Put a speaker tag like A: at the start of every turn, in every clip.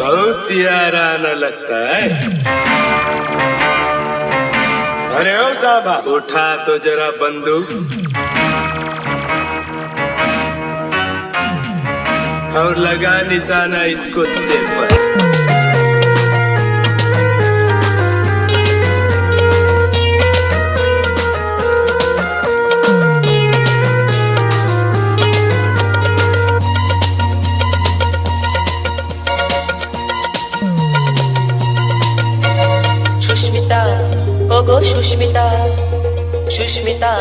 A: बहुत याराना लगता है। अरे ओ साहबा, उठा तो जरा बंदूक। और लगा निशाना इसको कुत्ते पर।
B: সুস্মিতা সুস্মিতা,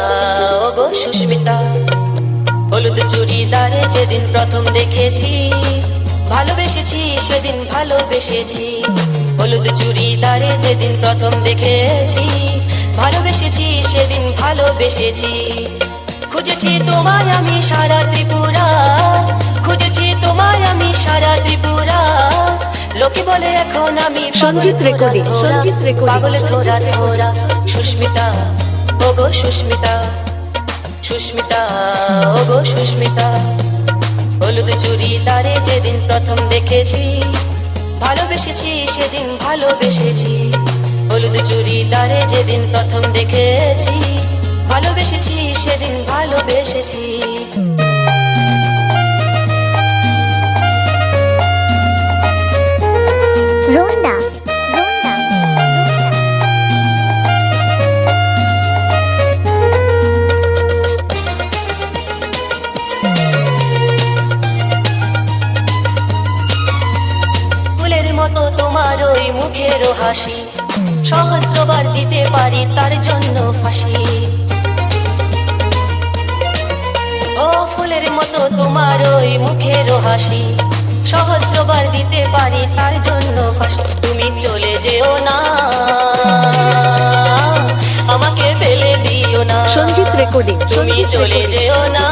B: ওগো সুস্মিতা। হলুদ চুড়িদারে যেদিন প্রথম দেখেছি, ভালোবেসেছি, সেদিন ভালোবেসেছি। হলুদ চুড়িদারে যেদিন প্রথম দেখেছি, ভালোবেসেছি, সেদিন ভালোবেসেছি। খুঁজেছি তোমায় আমি সারা ত্রিপুরা, খুঁজেছি তোমায় আমি সারা ত্রিপুরা। বলে এখন আমি
C: সঞ্জিত
B: থোড়া,
C: সঞ্জিত recording,
B: পাগল
C: সঞ্জিত
B: থোড়া। সুস্মিতা ওগো সুস্মিতা সুস্মিতা ওগো সুস্মিতা। হলুদ চুরি তারে যেদিন প্রথম দেখেছি ভালোবেসেছি সেদিন ভালোবেসেছি। হলুদ চুরি তারে যেদিন প্রথম দেখেছি ভালোবেসেছি সেদিন ভালোবেসেছি। ওই মুখের হাসি সহস্রবার দিতে পারি তার জন্য ফাঁসি। ও ফুলের মতো তোমার ওই মুখের হাসি। সহস্রবার দিতে পারি তার জন্য ফাঁসি। তুমি চলে যেও না। আমাকে ফেলে দিও না।
C: সঞ্জিত রেকর্ডিং
B: তুমি চলে যেও না।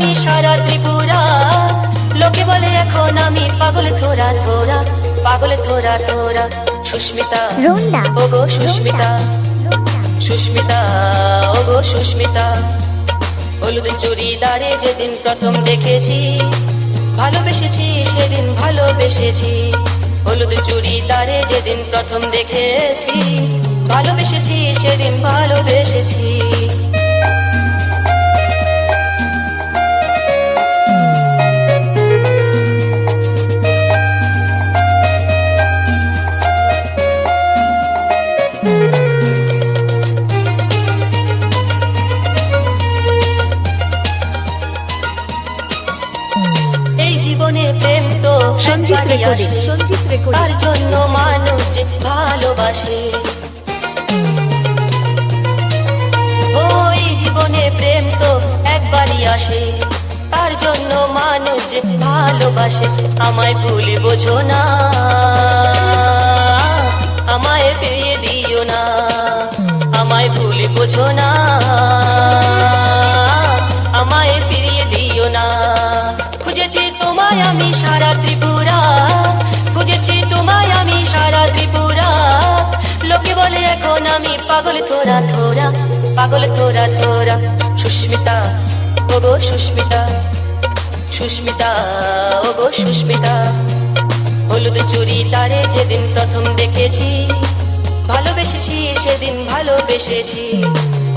B: আমি সারা ত্রিপুরা। লোকে বলে এখন আমি পাগল থোরা থোরা পাগল থোরা থোরা সুস্মিতা
D: রোন্ডা
B: ওগো সুস্মিতা সুস্মিতা ওগো সুস্মিতা। হলুদ চুড়িদারে যেদিন প্রথম দেখেছি ভালোবেসেছি সেদিন ভালোবেসেছি। হলুদ চুড়িদারে যেদিন প্রথম দেখেছি ভালোবেসেছি সেদিন ভালোবেসেছি।
C: রেকর্ডিং। সঞ্জিত রেকর্ডিং।
B: তার জন্য মানুষ যে ভালোবাসে। ওই জীবনে প্রেম তো একবারই আসে। তার জন্য মানুষ যে ভালোবাসে। আমায় ভুল বোঝো না। আমায় ফিরিয়ে দিও না। আমায় ভুল বোঝো না। আমায় ফিরিয়ে দিও না। খুঁজেছি তোমায় আমি পাগল থোড়া থোড়া পাগল থোড়া থোড়া সুস্মিতা ওগো সুস্মিতা সুস্মিতা ওগো সুস্মিতা। হলুদ চুরি তারে যেদিন প্রথম দেখেছি ভালোবেসেছি সেদিন ভালোবেসেছি।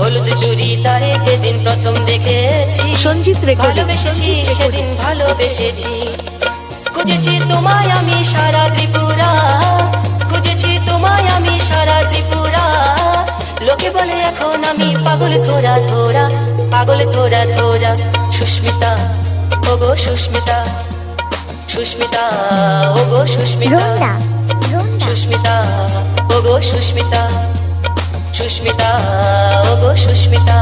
B: হলুদ চুরি তারে যেদিন প্রথম দেখেছি
C: সঞ্জিত
B: ভালোবেসেছি সেদিন ভালোবেসেছি। খুঁজেছি তোমায় আমি সারা ত্রিপুরা খুঁজেছি তোমায় আমি সারা ত্রিপুরা। লোকে বলে এখন আমি পাগল তোরা তোরা পাগল তোরা তোরা সুস্মিতা ওগো সুস্মিতা সুস্মিতা ওগো সুস্মিতা।
D: সুস্মিতা ও গো
B: সুস্মিতা ওগো সুস্মিতা সুস্মিতা ওগো সুস্মিতা।